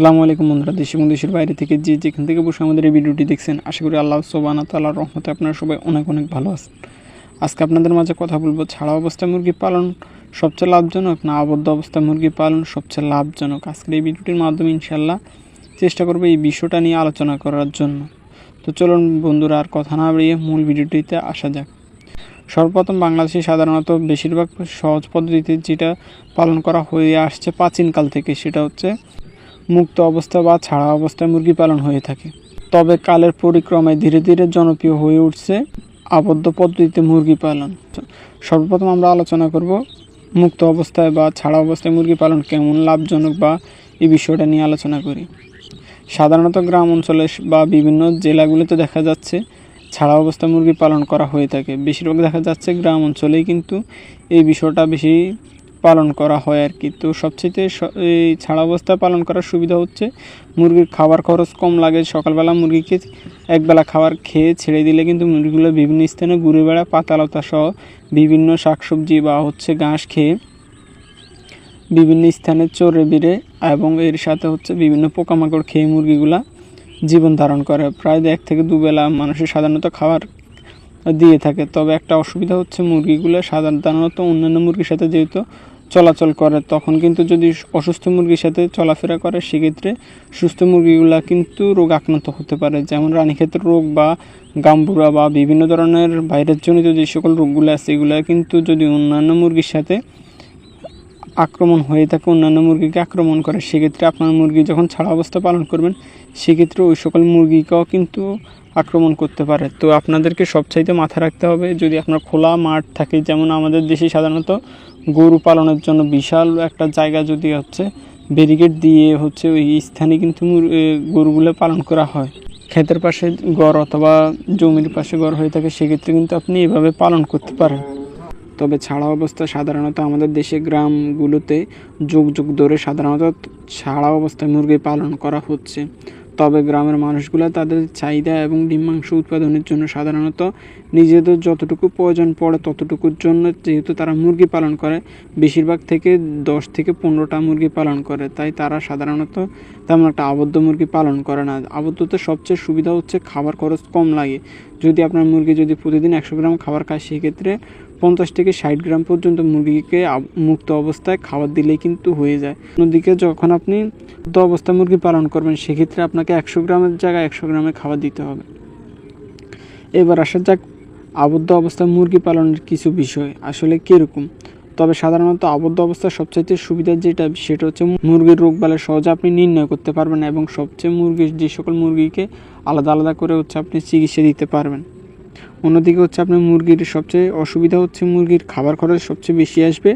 আসসালামু আলাইকুম বন্ধুরা, দেশ এবং দেশের বাইরে থেকে যে যেখান থেকে বসে আমাদের এই ভিডিওটি দেখছেন, আশা করি আল্লাহ সোবানা তাল্লাহ রহমতে আপনারা সবাই অনেক অনেক ভালো আছেন। আজকে আপনাদের মাঝে কথা বলব, ছাড়া অবস্থায় মুরগি পালন সবচেয়ে লাভজনক না আবদ্ধ অবস্থায় মুরগি পালন সবচেয়ে লাভজনক? আজকের এই ভিডিওটির মাধ্যমে ইনশাল্লাহ চেষ্টা করব এই বিষয়টা নিয়ে আলোচনা করার জন্য। তো চলুন বন্ধুরা, আর কথা না বাড়িয়ে মূল ভিডিওটিতে আসা যাক। সর্বপ্রথম বাংলাদেশে সাধারণত বেশিরভাগ সহজ পদ্ধতিতে যেটা পালন করা হয়ে আসছে প্রাচীনকাল থেকে, সেটা হচ্ছে মুক্ত অবস্থা বা ছাড়া অবস্থায় মুরগি পালন হয়ে থাকে। তবে কালের পরিক্রমায় ধীরে ধীরে জনপ্রিয় হয়ে উঠছে আবদ্ধ পদ্ধতিতে মুরগি পালন। সর্বপ্রথম আমরা আলোচনা করব মুক্ত অবস্থায় বা ছাড়া অবস্থায় মুরগি পালন কেমন লাভজনক বা এই বিষয়টা নিয়ে আলোচনা করি। সাধারণত গ্রাম অঞ্চলে বা বিভিন্ন জেলাগুলিতে দেখা যাচ্ছে ছাড়া অবস্থায় মুরগি পালন করা হয়ে থাকে। বেশিরভাগ দেখা যাচ্ছে গ্রাম অঞ্চলেই কিন্তু এই বিষয়টা বেশি পালন করা হয় আর কি। তো সবচেয়ে এই ছাড়া অবস্থায় পালন করার সুবিধা হচ্ছে মুরগির খাবার খরচ কম লাগে, সকালবেলা মুরগিকে একবেলা খাবার খেয়ে ছেড়ে দিলে কিন্তু মুরগিগুলো বিভিন্ন স্থানে ঘুরে বেড়ায়, পাতালতা সহ বিভিন্ন শাকসবজি বা হচ্ছে ঘাস খেয়ে বিভিন্ন স্থানে চড়ে বেড়ে এবং এর সাথে হচ্ছে বিভিন্ন পোকামাকড় খেয়ে মুরগিগুলা জীবন ধারণ করে। প্রায় এক থেকে দুবেলা মানুষের সাধারণত খাবার দিয়ে থাকে। তবে একটা অসুবিধা হচ্ছে মুরগিগুলো সাধারণত অন্যান্য মুরগির সাথে যেহেতু চলাচল করে, তখন কিন্তু যদি অসুস্থ মুরগির সাথে চলাফেরা করে, সেক্ষেত্রে সুস্থ মুরগিগুলা কিন্তু রোগ আক্রান্ত হতে পারে। যেমন রানীক্ষেত্র রোগ বা গাম্বুরা বা বিভিন্ন ধরনের ভাইরাস জনিত যে সকল রোগগুলো আছে, এগুলো কিন্তু যদি অন্যান্য মুরগির সাথে আক্রমণ হয়ে থাকে, অন্যান্য মুরগিকে আক্রমণ করে, সেক্ষেত্রে আপনার মুরগি যখন ছাড়া অবস্থা পালন করবেন, সেক্ষেত্রে ওই সকল মুরগিকেও কিন্তু আক্রমণ করতে পারে। তো আপনাদেরকে সবচাইতে মাথায় রাখতে হবে, যদি আপনার খোলা মাঠ থাকে, যেমন আমাদের দেশে সাধারণত গরু পালনের জন্য বিশাল একটা জায়গা যদি হচ্ছে, ব্যারিকেড দিয়ে হচ্ছে ওই স্থানে কিন্তু গরুগুলো পালন করা হয়। ক্ষেতের পাশে ঘর অথবা জমির পাশে ঘর হয়ে থাকে, সেক্ষেত্রে কিন্তু আপনি এভাবে পালন করতে পারেন। তবে ছাড়া অবস্থা সাধারণত আমাদের দেশে গ্রামগুলোতে যুগ যুগ ধরে সাধারণত ছাড়া অবস্থায় মুরগি পালন করা হচ্ছে। তবে গ্রামের মানুষগুলো তাদের চাহিদা এবং ডিম মাংস উৎপাদনের জন্য সাধারণত নিজেদের যতটুকু প্রয়োজন পড়ে ততটুকুর জন্য যেহেতু তারা মুরগি পালন করে, বেশিরভাগ থেকে দশ থেকে পনেরোটা মুরগি পালন করে। তাই তারা সাধারণত তেমন একটা আবদ্ধ মুরগি পালন করে না। আবদ্ধতে সবচেয়ে সুবিধা হচ্ছে খাবার খরচ কম লাগে। যদি আপনার মুরগি যদি প্রতিদিন একশো গ্রাম খাবার খায়, সেক্ষেত্রে পঞ্চাশ থেকে ষাট গ্রাম পর্যন্ত মুরগিকে মুক্ত অবস্থায় খাবার দিলেই কিন্তু হয়ে যায়। অন্যদিকে যখন আপনি মুক্ত অবস্থায় মুরগি পালন করবেন, সেক্ষেত্রে আপনাকে একশো গ্রামের জায়গায় একশো গ্রামে খাবার দিতে হবে। এবার আসা যাক আবদ্ধ অবস্থায় মুরগি পালনের কিছু বিষয়, আসলে কীরকম? তবে সাধারণত আবদ্ধ অবস্থার সবচাইতে সুবিধা যেটা, সেটা হচ্ছে মুরগির রোগ বালাই সহজে আপনি নির্ণয় করতে পারবেন এবং সবচেয়ে মুরগির যে সকল মুরগিকে আলাদা আলাদা করে হচ্ছে আপনি চিকিৎসা দিতে পারবেন। অন্যদিকে হচ্ছে আপনার মুরগির সবচেয়ে অসুবিধা হচ্ছে মুরগির খাবার খরচ সবচেয়ে বেশি আসবে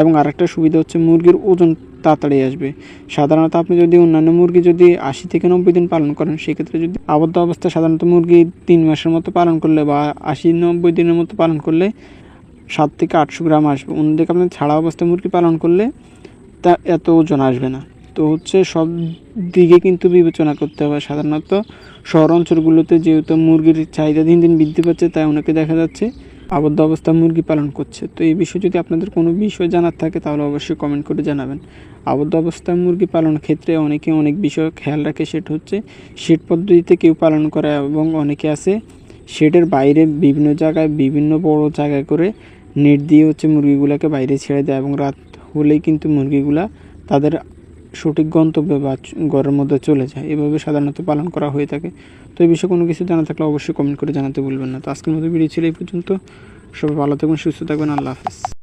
এবং আরেকটা সুবিধা হচ্ছে মুরগির ওজন তাড়াতাড়ি আসবে। সাধারণত আপনি যদি অন্যান্য মুরগি যদি আশি থেকে নব্বই দিন পালন করেন, সেক্ষেত্রে যদি আবদ্ধ অবস্থায় সাধারণত মুরগি তিন মাসের মতো পালন করলে বা আশি নব্বই দিনের মতো পালন করলে সাত থেকে আটশো গ্রাম আসবে। অন্যদিকে আপনি ছাড়া অবস্থায় মুরগি পালন করলে তা এত ওজন আসবে না। তো হচ্ছে সব দিকে কিন্তু বিবেচনা করতে হবে। সাধারণত শহর অঞ্চলগুলোতে যেহেতু মুরগির চাহিদা দিন দিন বৃদ্ধি পাচ্ছে, তাই অনেকে দেখা যাচ্ছে আবদ্ধ অবস্থায় মুরগি পালন করছে। তো এই বিষয়ে যদি আপনাদের কোনো বিষয় জানার থাকে, তাহলে অবশ্যই কমেন্ট করে জানাবেন। আবদ্ধ অবস্থায় মুরগি পালনের ক্ষেত্রে অনেকে অনেক বিষয় খেয়াল রাখে, সেটা হচ্ছে শেড পদ্ধতিতে কেউ পালন করে এবং অনেকে আছে শেডের বাইরে বিভিন্ন জায়গায় বিভিন্ন বড় জায়গায় করে নেট দিয়ে হচ্ছে মুরগিগুলোকে বাইরে ছেড়ে দেয় এবং রাত হলেই কিন্তু মুরগিগুলা তাদের সঠিক গন্তব্যে বা ঘরের মধ্যে চলে যায়। এভাবে সাধারণত পালন করা হয়ে থাকে। তো এই বিষয়ে কোনো কিছু জানা থাকলে অবশ্যই কমেন্ট করে জানাতে ভুলবেন না। তো আজকের মতো ভিডিও ছিল এই পর্যন্ত। সবাই ভালো থাকবেন, সুস্থ থাকবেন। আল্লাহ হাফেজ।